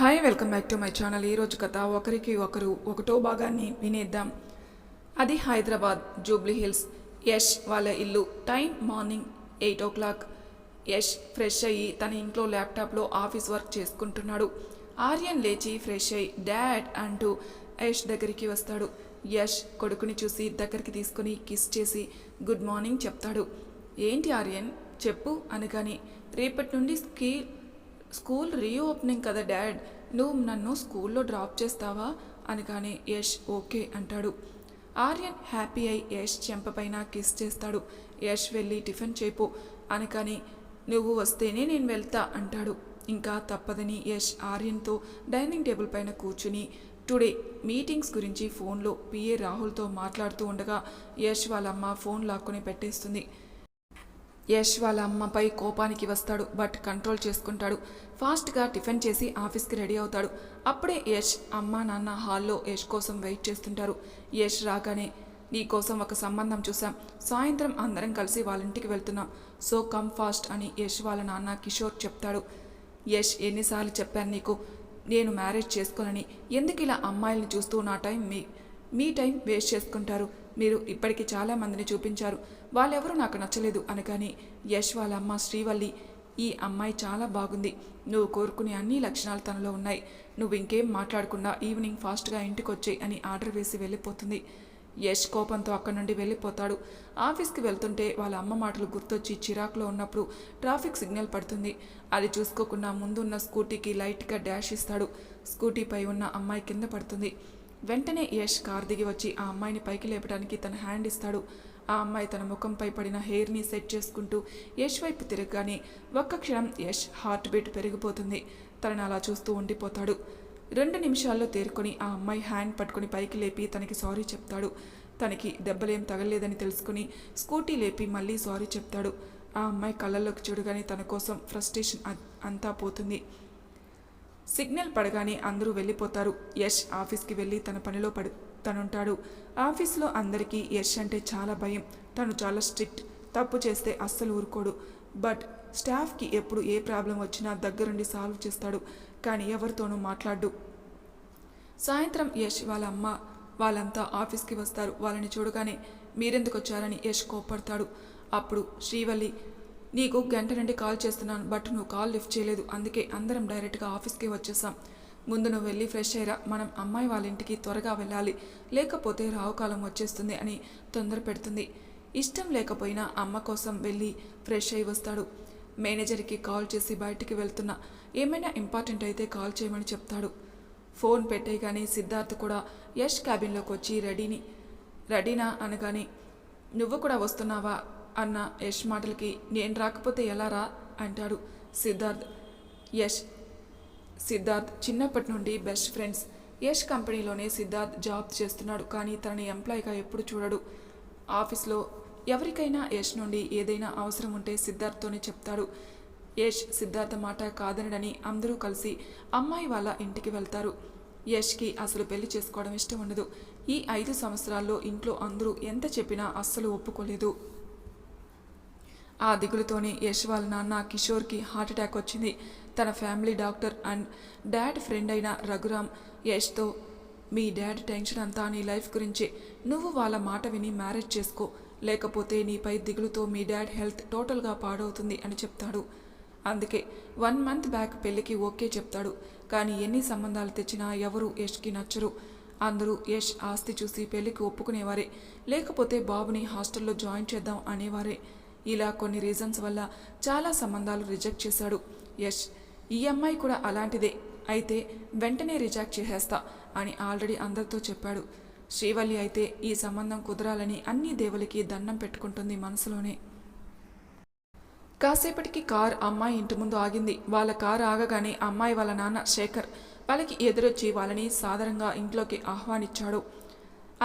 Hi welcome back to my channel ఈరోజు కథ ఒకరికి ఒకరు ఒకటో భాగాన్ని వినేద్దాం. అది హైదరాబాద్ జూబ్లీ హిల్స్. యష్ వాళ్ళ ఇల్లు time morning eight o'clock. Yash fresh అయ్యి తన ఇంట్లో ల్యాప్టాప్లో ఆఫీస్ వర్క్ చేసుకుంటున్నాడు. ఆర్యన్ లేచి ఫ్రెష్ అయ్యి డాడ్ అంటూ యష్ దగ్గరికి వస్తాడు. యష్ కొడుకుని చూసి దగ్గరికి తీసుకుని కిస్ చేసి గుడ్ మార్నింగ్ చెప్తాడు. ఏంటి ఆర్యన్? చెప్పు అనగాని రేపటి నుండి స్కీల్ స్కూల్ రీఓపెనింగ్ కదా డాడ్. నువ్వు నన్ను స్కూల్లో డ్రాప్ చేస్తావా? అనగానే యష్ ఓకే అంటాడు. ఆర్యన్ హ్యాపీ అయి యష్ చెంపపైన కిస్ చేస్తాడు. యష్ వెళ్ళి టిఫిన్ చేపు అనగాని నువ్వు వస్తేనే నేను వెళ్తా అంటాడు. ఇంకా తప్పదని యష్ ఆర్యన్తో డైనింగ్ టేబుల్ పైన కూర్చుని టుడే మీటింగ్స్ గురించి ఫోన్లో పిఏ రాహుల్తో మాట్లాడుతూ ఉండగా యష్ వాళ్ళమ్మ ఫోన్ లాక్కొని పెట్టేస్తుంది. యష్ వాళ్ళ అమ్మపై కోపానికి వస్తాడు బట్ కంట్రోల్ చేసుకుంటాడు. ఫాస్ట్గా టిఫిన్ చేసి ఆఫీస్కి రెడీ అవుతాడు. అప్పుడే యష్ అమ్మ నాన్న హాల్లో యష్ కోసం వెయిట్ చేస్తుంటారు. యష్ రాగానే నీ కోసం ఒక సంబంధం చూసాం సాయంత్రం అందరం కలిసి వాళ్ళ ఇంటికి వెళ్తున్నాం. సో కమ్ ఫాస్ట్ అని యష్ వాళ్ళ నాన్న కిషోర్ చెప్తాడు. యష్ ఎన్నిసార్లు చెప్పాను నీకు నేను మ్యారేజ్ చేసుకోనని. ఎందుకు ఇలా అమ్మాయిల్ని చూస్తూ నా టైం మీ మీ టైం వేస్ట్ చేసుకుంటారు? మీరు ఇప్పటికి చాలా మందిని చూపించారు. వాళ్ళెవరూ నాకు నచ్చలేదు అనగాని యష్ వాళ్ళ అమ్మ శ్రీవల్లి ఈ అమ్మాయి చాలా బాగుంది. నువ్వు కోరుకునే అన్ని లక్షణాలు తనలో ఉన్నాయి. నువ్వు ఇంకేం మాట్లాడకుండా ఈవినింగ్ ఫాస్ట్గా ఇంటికి వచ్చేయి అని ఆర్డర్ వేసి వెళ్ళిపోతుంది. యష్ కోపంతో అక్కడి నుండి వెళ్ళిపోతాడు. ఆఫీస్కి వెళ్తుంటే వాళ్ళ అమ్మ మాటలు గుర్తొచ్చి చిరాకులో ఉన్నప్పుడు ట్రాఫిక్ సిగ్నల్ పడుతుంది. అది చూసుకోకుండా ముందున్న స్కూటీకి లైట్గా డాష్ ఇస్తాడు. స్కూటీపై ఉన్న అమ్మాయి కింద పడుతుంది. వెంటనే యష్ కార్ దిగి వచ్చి ఆ అమ్మాయిని పైకి లేపడానికి తన హ్యాండ్ ఇస్తాడు. ఆ అమ్మాయి తన ముఖంపై పడిన హెయిర్ని సెట్ చేసుకుంటూ యష్ వైపు తిరగగానే ఒక్క క్షణం యష్ హార్ట్ బీట్ పెరిగిపోతుంది. తనని అలా చూస్తూ ఉండిపోతాడు. రెండు నిమిషాల్లో తేరుకొని ఆ అమ్మాయి హ్యాండ్ పట్టుకొని పైకి లేపి తనకి సారీ చెప్తాడు. తనకి దెబ్బలేం తగలేదని తెలుసుకుని స్కూటీ లేపి మళ్ళీ సారీ చెప్తాడు. ఆ అమ్మాయి కళ్ళల్లోకి చూడగానే తన కోసం ఫ్రస్ట్రేషన్ అంతా పోతుంది. సిగ్నల్ పడగానే అందరూ వెళ్ళిపోతారు. యష్ ఆఫీస్కి వెళ్ళి తన పనిలో పడు తనుంటాడు. ఆఫీస్లో అందరికీ యష్ అంటే చాలా భయం. తను చాలా స్ట్రిక్ట్. తప్పు చేస్తే అస్సలు ఊరుకోడు. బట్ స్టాఫ్కి ఎప్పుడు ఏ ప్రాబ్లం వచ్చినా దగ్గరుండి సాల్వ్ చేస్తాడు. కానీ ఎవరితోనూ మాట్లాడు సాయంత్రం యష్ వాళ్ళ అమ్మ వాళ్ళంతా ఆఫీస్కి వస్తారు. వాళ్ళని చూడగానే మీరెందుకు వచ్చారని యష్ కోప్పడతాడు. అప్పుడు శ్రీవల్లి నీకు గంట నుండి కాల్ చేస్తున్నాను బట్ నువ్వు కాల్ లిఫ్ట్ చేయలేదు. అందుకే అందరం డైరెక్ట్గా ఆఫీస్కి వచ్చేసాం. ముందు నువ్వు వెళ్ళి ఫ్రెష్ అయ్యరా. మనం అమ్మాయి వాళ్ళ ఇంటికి త్వరగా వెళ్ళాలి. లేకపోతే రావుకాలం వచ్చేస్తుంది అని తొందర పెడుతుంది. ఇష్టం లేకపోయినా అమ్మ కోసం వెళ్ళి ఫ్రెష్ అయి వస్తాడు. మేనేజర్కి కాల్ చేసి బయటికి వెళ్తున్నా. ఏమైనా ఇంపార్టెంట్ అయితే కాల్ చేయమని చెప్తాడు. ఫోన్ పెట్టేయగానే సిద్ధార్థ్ కూడా యష్ క్యాబిన్లోకి వచ్చి రెడీని రెడీనా అనగానే నువ్వు కూడా వస్తున్నావా? అన్న యష్ మాటలకి నేను రాకపోతే ఎలా రా? అంటాడు సిద్ధార్థ్. యష్ సిద్ధార్థ్ చిన్నప్పటి నుండి బెస్ట్ ఫ్రెండ్స్ యష్ కంపెనీలోనే సిద్ధార్థ్ జాబ్ చేస్తున్నాడు కానీ తనని ఎంప్లాయ్గా ఎప్పుడు చూడడు. ఆఫీస్లో ఎవరికైనా యష్ నుండి ఏదైనా అవసరం ఉంటే సిద్ధార్థ్తోనే చెప్తాడు. యష్ సిద్ధార్థ మాట కాదనడని అందరూ కలిసి అమ్మాయి వాళ్ళ ఇంటికి వెళ్తారు. యష్కి అసలు పెళ్ళి చేసుకోవడం ఇష్టం ఉండదు. ఈ ఐదు సంవత్సరాల్లో ఇంట్లో అందరూ ఎంత చెప్పినా అస్సలు ఒప్పుకోలేదు. ఆ దిగులుతోనే యష్ వాళ్ళ నాన్న కిషోర్కి హార్ట్ అటాక్ వచ్చింది. తన family doctor and dad friend అయిన రఘురామ్ యష్తో మీ డాడ్ టెన్షన్ అంతా నీ లైఫ్ గురించి. నువ్వు వాళ్ళ మాట విని మ్యారేజ్ చేసుకో. లేకపోతే నీపై దిగులుతో మీ డాడ్ హెల్త్ టోటల్గా పాడవుతుంది అని చెప్తాడు. అందుకే వన్ మంత్ బ్యాక్ పెళ్ళికి ఓకే చెప్తాడు. కానీ ఎన్ని సంబంధాలు తెచ్చినా ఎవరు యష్కి నచ్చరు. అందరూ యష్ ఆస్తి చూసి పెళ్ళికి ఒప్పుకునేవారే. లేకపోతే బాబుని హాస్టల్లో జాయిన్ చేద్దాం అనేవారే. ఇలా కొన్ని రీజన్స్ వల్ల చాలా సంబంధాలు రిజెక్ట్ చేశాడు. యష్ ఈ అమ్మాయి కూడా అలాంటిదే. అయితే వెంటనే రిజెక్ట్ చేసేస్తా అని ఆల్రెడీ అందరితో చెప్పాడు. శ్రీవల్లి అయితే ఈ సంబంధం కుదరాలని అన్ని దేవులకి దండం పెట్టుకుంటుంది మనసులోనే. కాసేపటికి కార్ అమ్మాయి ఇంటి ముందు ఆగింది. వాళ్ళ కారు ఆగగానే అమ్మాయి వాళ్ళ నాన్న శేఖర్ వాళ్ళకి ఎదురొచ్చి వాళ్ళని సాధారణంగా ఇంట్లోకి ఆహ్వానించాడు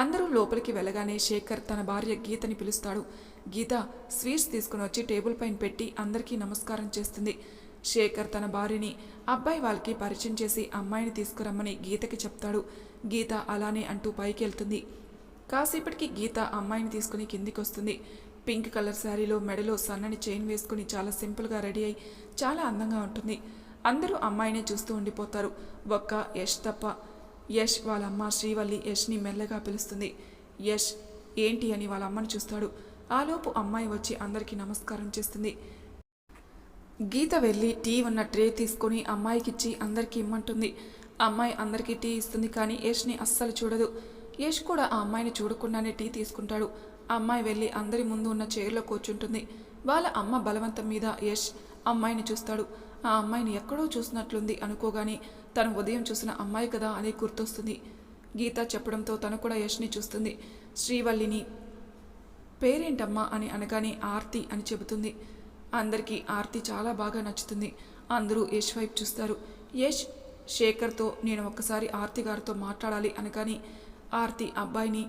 అందరూ లోపలికి వెళ్ళగానే శేఖర్ తన భార్య గీతని పిలుస్తాడు. గీత స్వీట్స్ తీసుకుని వచ్చి టేబుల్ పైన పెట్టి అందరికీ నమస్కారం చేస్తుంది. శేఖర్ తన భార్యని అబ్బాయి వాళ్ళకి పరిచయం చేసి అమ్మాయిని తీసుకురమ్మని గీతకి చెప్తాడు. గీత అలానే అంటూ పైకి వెళ్తుంది కాసేపటికి గీత అమ్మాయిని తీసుకుని కిందికి వస్తుంది పింక్ కలర్ శారీలో మెడలో సన్నని చైన్ వేసుకుని చాలా సింపుల్గా రెడీ అయి చాలా అందంగా ఉంటుంది. అందరూ అమ్మాయినే చూస్తూ ఉండిపోతారు. ఒక్క యష్ తప్ప. యష్ వాళ్ళ అమ్మ శ్రీవల్లి యష్ని మెల్లగా పిలుస్తుంది. యష్ ఏంటి అని వాళ్ళ అమ్మని చూస్తాడు. ఆలోపు అమ్మాయి వచ్చి అందరికీ నమస్కారం చేస్తుంది. గీత వెళ్ళి టీ ఉన్న ట్రే తీసుకొని అమ్మాయికిచ్చి అందరికీ ఇమ్మంటుంది. అమ్మాయి అందరికీ టీ ఇస్తుంది కానీ యష్ని అస్సలు చూడదు. యష్ కూడా ఆ అమ్మాయిని చూడకుండానే టీ తీసుకుంటాడు. అమ్మాయి వెళ్ళి అందరి ముందు ఉన్న చైర్లో కూర్చుంటుంది. వాళ్ళ అమ్మ బలవంతం మీద యష్ అమ్మాయిని చూస్తాడు. ఆ అమ్మాయిని ఎక్కడో చూసినట్లుంది అనుకోగానే తను ఉదయం చూసిన అమ్మాయి కదా అని గుర్తొస్తుంది. గీత చెప్పడంతో తను కూడా యష్ని చూస్తుంది. శ్రీవల్లిని పేరేంటమ్మా అని అనగానే ఆర్తి అని చెబుతుంది. అందరికీ ఆర్తి చాలా బాగా నచ్చుతుంది. అందరూ యష్ వైపు చూస్తారు. యష్ శేఖర్తో నేను ఒక్కసారి ఆర్తి గారితో మాట్లాడాలి అనగాని ఆర్తి అబ్బాయిని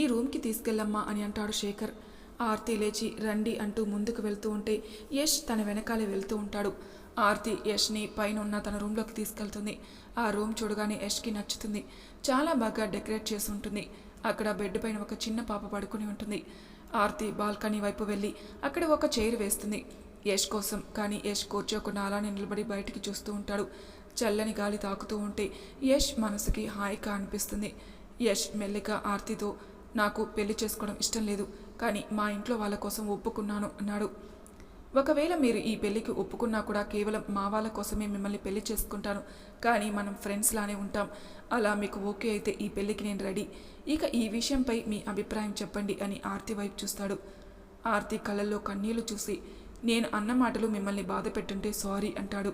ఈ రూమ్కి తీసుకెళ్ళమ్మా అని అంటాడు శేఖర్. ఆర్తి లేచి రండి అంటూ ముందుకు వెళ్తూ ఉంటే యష్ తన వెనకాలే వెళ్తూ ఉంటాడు. ఆర్తి యష్ని పైన ఉన్న తన రూమ్లోకి తీసుకెళ్తుంది. ఆ రూమ్ చూడగానే యష్కి నచ్చుతుంది. చాలా బాగా డెకరేట్ చేసి ఉంటుంది అక్కడ బెడ్ పైన ఒక చిన్న పాప పడుకుని ఉంటుంది. ఆర్తి బాల్కనీ వైపు వెళ్ళి అక్కడ ఒక చైర్ వేస్తుంది. యష్ కోసం కానీ యష్ కూర్చోకుండా అలానే నిలబడి బయటికి చూస్తూ ఉంటాడు. చల్లని గాలి తాకుతూ ఉంటే యష్ మనసుకి హాయిగా అనిపిస్తుంది. యష్ మెల్లిగా ఆర్తితో నాకు పెళ్ళి చేసుకోవడం ఇష్టం లేదు కానీ మా ఇంట్లో వాళ్ళ కోసం ఒప్పుకున్నాను అన్నాడు. ఒకవేళ మీరు ఈ పెళ్ళికి ఒప్పుకున్నా కూడా కేవలం మా వాళ్ళ కోసమే మిమ్మల్ని పెళ్ళి చేసుకుంటాను. కానీ మనం ఫ్రెండ్స్ లానే ఉంటాం. అలా మీకు ఓకే అయితే ఈ పెళ్ళికి నేను రెడీ. ఇక ఈ విషయంపై మీ అభిప్రాయం చెప్పండి అని ఆర్తి వైపు చూస్తాడు. ఆర్తి కళ్ళల్లో కన్నీళ్ళు చూసి నేను అన్న మాటలు మిమ్మల్ని బాధ పెట్టుంటే సారీ అంటాడు.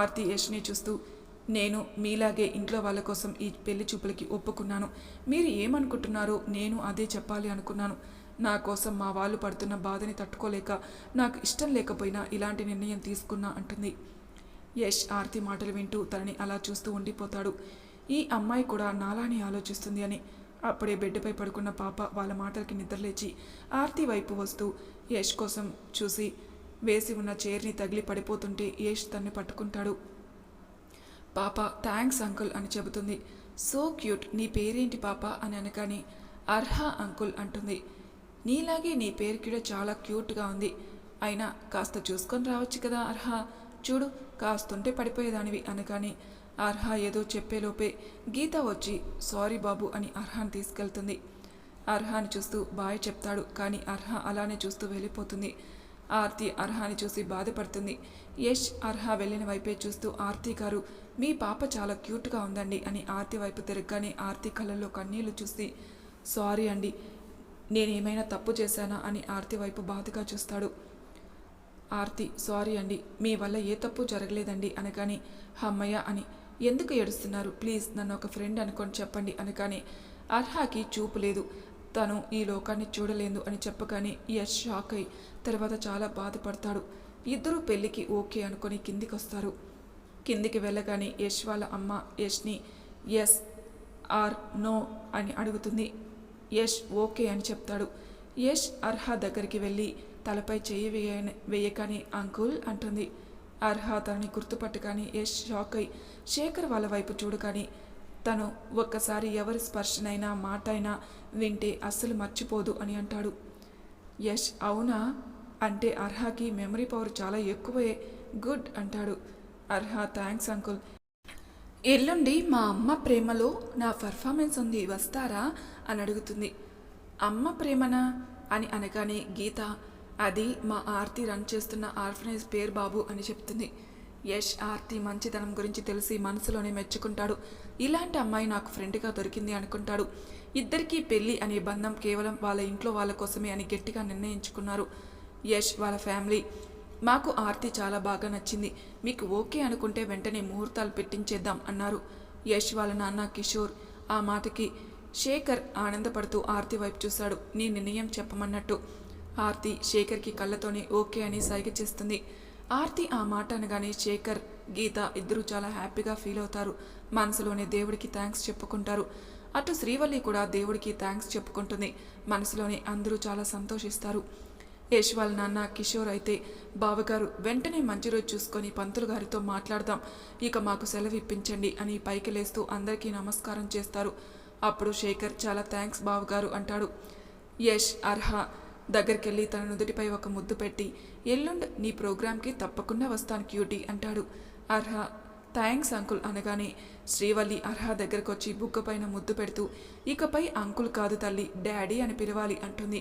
ఆర్తి యష్ని చూస్తూ నేను మీలాగే ఇంట్లో వాళ్ళ కోసం ఈ పెళ్ళి చూపులకి ఒప్పుకున్నాను. మీరు ఏమనుకుంటున్నారో నేను అదే చెప్పాలి అనుకున్నాను. నా కోసం మా వాళ్ళు పడుతున్న బాధని తట్టుకోలేక నాకు ఇష్టం లేకపోయినా ఇలాంటి నిర్ణయం తీసుకున్నా అంటుంది. యష్ ఆర్తి మాటలు వింటూ తనని అలా చూస్తూ ఉండిపోతాడు. ఈ అమ్మాయి కూడా నాలాని ఆలోచిస్తుంది అని. అప్పుడే బెడ్పై పడుకున్న పాప వాళ్ళ మాటలకి నిద్రలేచి ఆర్తి వైపు వస్తూ యష్ కోసం చూసి వేసి ఉన్న చైర్ని తగిలి పడిపోతుంటే యష్ తన్ని పట్టుకుంటాడు. పాప థ్యాంక్స్ అంకుల్ అని చెబుతుంది. సో క్యూట్ నీ పేరేంటి పాప? అని అనగానే అర్హ అంకుల్ అంటుంది. నీలాగే నీ పేరు కూడా చాలా క్యూట్గా ఉంది. అయినా కాస్త చూసుకొని రావచ్చు కదా అర్హ? చూడు కాస్తుంటే పడిపోయేదానివి అనగానే అర్హ ఏదో చెప్పేలోపే గీత వచ్చి సారీ బాబు అని అర్హాన్ని తీసుకెళ్తుంది. అర్హాని చూస్తూ బాయ్ చెప్తాడు కానీ అర్హ అలానే చూస్తూ వెళ్ళిపోతుంది. ఆర్తి అర్హాని చూసి బాధపడుతుంది. యష్ అర్హ వెళ్ళిన వైపే చూస్తూ ఆర్తి గారు మీ పాప చాలా క్యూట్గా ఉందండి అని ఆర్తి వైపు తిరగగానే ఆర్తి కళ్ళల్లో కన్నీళ్ళు చూసి సారీ అండి నేనేమైనా తప్పు చేశానా అని ఆర్తి వైపు బాధగా చూస్తాడు. ఆర్తి సారీ అండి మీ వల్ల ఏ తప్పు జరగలేదండి అనగానే హమ్మయ్య అని ఎందుకు ఏడుస్తున్నారు? ప్లీజ్ నన్ను ఒక ఫ్రెండ్ అనుకొని చెప్పండి అనగానే అర్హాకి చూపు లేదు. తను ఈ లోకాన్ని చూడలేదు అని చెప్పగానే యష్ షాక్ అయి తర్వాత చాలా బాధపడతాడు. ఇద్దరు పెళ్ళికి ఓకే అనుకొని కిందికి వస్తారు కిందికి వెళ్ళగానే యష్ వాళ్ళ అమ్మ యష్ని ఎస్ ఆర్ నో అని అడుగుతుంది. యష్ ఓకే అని చెప్తాడు. యష్ అర్హ దగ్గరికి వెళ్ళి తలపై చెయ్యి వేయ వేయగానే అంకుల్ అంటుంది. అర్హ తనని గుర్తుపట్టగానే యష్ షాక్ అయి శేఖర్ వాళ్ళ వైపు చూడగానే తను ఒక్కసారి ఎవరి స్పర్శనైనా మాట అయినా వింటే అస్సలు మర్చిపోదు అని అంటాడు. యష్ అవునా? అంటే అర్హాకి మెమరీ పవర్ చాలా ఎక్కువే గుడ్ అంటాడు. Arha thanks uncle. ఎల్లుండి మా అమ్మ ప్రేమలో నా పర్ఫార్మెన్స్ ఉంది వస్తారా? అని అడుగుతుంది. అమ్మ ప్రేమనా? అని అనగానే గీత అది మా ఆర్తి రన్ చేస్తున్న ఆర్ఫనైజ్ పేరు బాబు అని చెప్తుంది. యష్ ఆర్తి మంచితనం గురించి తెలిసి మనసులోనే మెచ్చుకుంటాడు. ఇలాంటి అమ్మాయి నాకు ఫ్రెండ్గా దొరికింది అనుకుంటాడు. ఇద్దరికీ పెళ్ళి అనే బంధం కేవలం వాళ్ళ ఇంట్లో వాళ్ళ కోసమే అని గట్టిగా నిర్ణయించుకున్నారు. యష్ వాళ్ళ ఫ్యామిలీ మాకు ఆర్తి చాలా బాగా నచ్చింది. మీకు ఓకే అనుకుంటే వెంటనే ముహూర్తాలు పెట్టించేద్దాం అన్నారు. యశ్ వాళ్ళ నాన్న కిషోర్ ఆ మాటకి శేఖర్ ఆనందపడుతూ ఆర్తి వైపు చూశాడు. నీ నిర్ణయం చెప్పమన్నట్టు. ఆర్తి శేఖర్కి కళ్ళతోనే ఓకే అని సైగ చేస్తుంది. ఆర్తి ఆ మాట అనగానే శేఖర్ గీత ఇద్దరూ చాలా హ్యాపీగా ఫీల్ అవుతారు. మనసులోనే దేవుడికి థ్యాంక్స్ చెప్పుకుంటారు. అటు శ్రీవల్లి కూడా దేవుడికి థ్యాంక్స్ చెప్పుకుంటుంది. మనసులోనే అందరూ చాలా సంతోషిస్తారు. యశ్ వాళ్ళ నాన్న కిషోర్ అయితే బావగారు వెంటనే మంచి రోజు చూసుకొని పంతులు గారితో మాట్లాడదాం. ఇక మాకు సెలవు ఇప్పించండి అని పైకి లేస్తూ అందరికీ నమస్కారం చేస్తారు. అప్పుడు శేఖర్ చాలా థ్యాంక్స్ బావగారు అంటాడు. యష్ అర్హ దగ్గరికెళ్ళి తన నుదుటిపై ఒక ముద్దు పెట్టి ఎల్లుండి నీ ప్రోగ్రాంకి తప్పకుండా వస్తాను క్యూటీ అంటాడు. అర్హ థ్యాంక్స్ అంకుల్ అనగానే శ్రీవల్లి అర్హ దగ్గరకు వచ్చి బుగ్గ పైన ముద్దు పెడుతూ ఇకపై అంకుల్ కాదు తల్లి డాడీ అని పిలవాలి అంటుంది.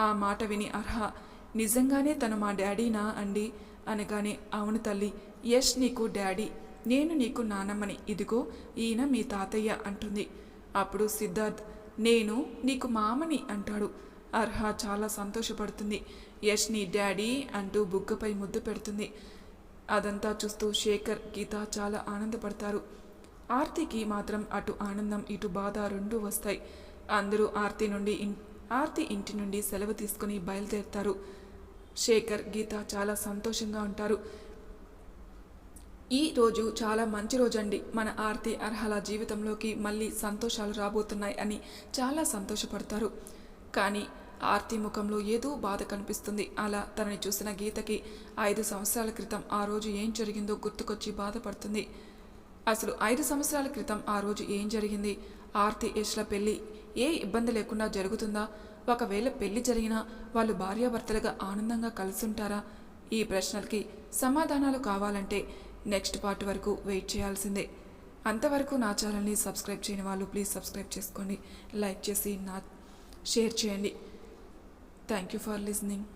ఆ మాట విని అర్హ. నిజంగానే తను మా డాడీనా అండి? అనగానే అవును తల్లి యష్ నీకు డాడీ నేను నీకు నానమ్మని. ఇదిగో ఈయన మీ తాతయ్య అంటుంది. అప్పుడు సిద్ధార్థ్ నేను నీకు మామని అంటాడు. అర్హ చాలా సంతోషపడుతుంది. యష్ నీ డాడీ అంటూ బుగ్గపై ముద్దు పెడుతుంది. అదంతా చూస్తూ శేఖర్ గీత చాలా ఆనందపడతారు. ఆర్తికి మాత్రం అటు ఆనందం ఇటు బాధ రెండూ వస్తాయి. అందరూ ఆర్తి నుండి ఆర్తి ఇంటి నుండి సెలవు తీసుకుని బయలుదేరుతారు. శేఖర్ గీత చాలా సంతోషంగా ఉంటారు. ఈ రోజు చాలా మంచి రోజు అండి మన ఆర్తి అర్హల జీవితంలోకి మళ్ళీ సంతోషాలు రాబోతున్నాయి అని చాలా సంతోషపడతారు. కానీ ఆర్తి ముఖంలో ఏదో బాధ కనిపిస్తుంది. అలా తనని చూసిన గీతకి ఐదు సంవత్సరాల క్రితం ఆ రోజు ఏం జరిగిందో గుర్తుకొచ్చి బాధపడుతుంది. అసలు ఐదు సంవత్సరాల క్రితం ఆ రోజు ఏం జరిగింది? ఆర్తి యశ్ల పెళ్ళి ఏ ఇబ్బంది లేకుండా జరుగుతుందా? ఒకవేళ పెళ్ళి జరిగినా వాళ్ళు భార్యాభర్తలుగా ఆనందంగా కలుసుంటారా? ఈ ప్రశ్నలకి సమాధానాలు కావాలంటే నెక్స్ట్ పార్ట్ వరకు వెయిట్ చేయాల్సిందే. అంతవరకు నా ఛానల్ని సబ్స్క్రైబ్ చేయని వాళ్ళు ప్లీజ్ సబ్స్క్రైబ్ చేసుకోండి. లైక్ చేసి నా షేర్ చేయండి. Thank you for listening.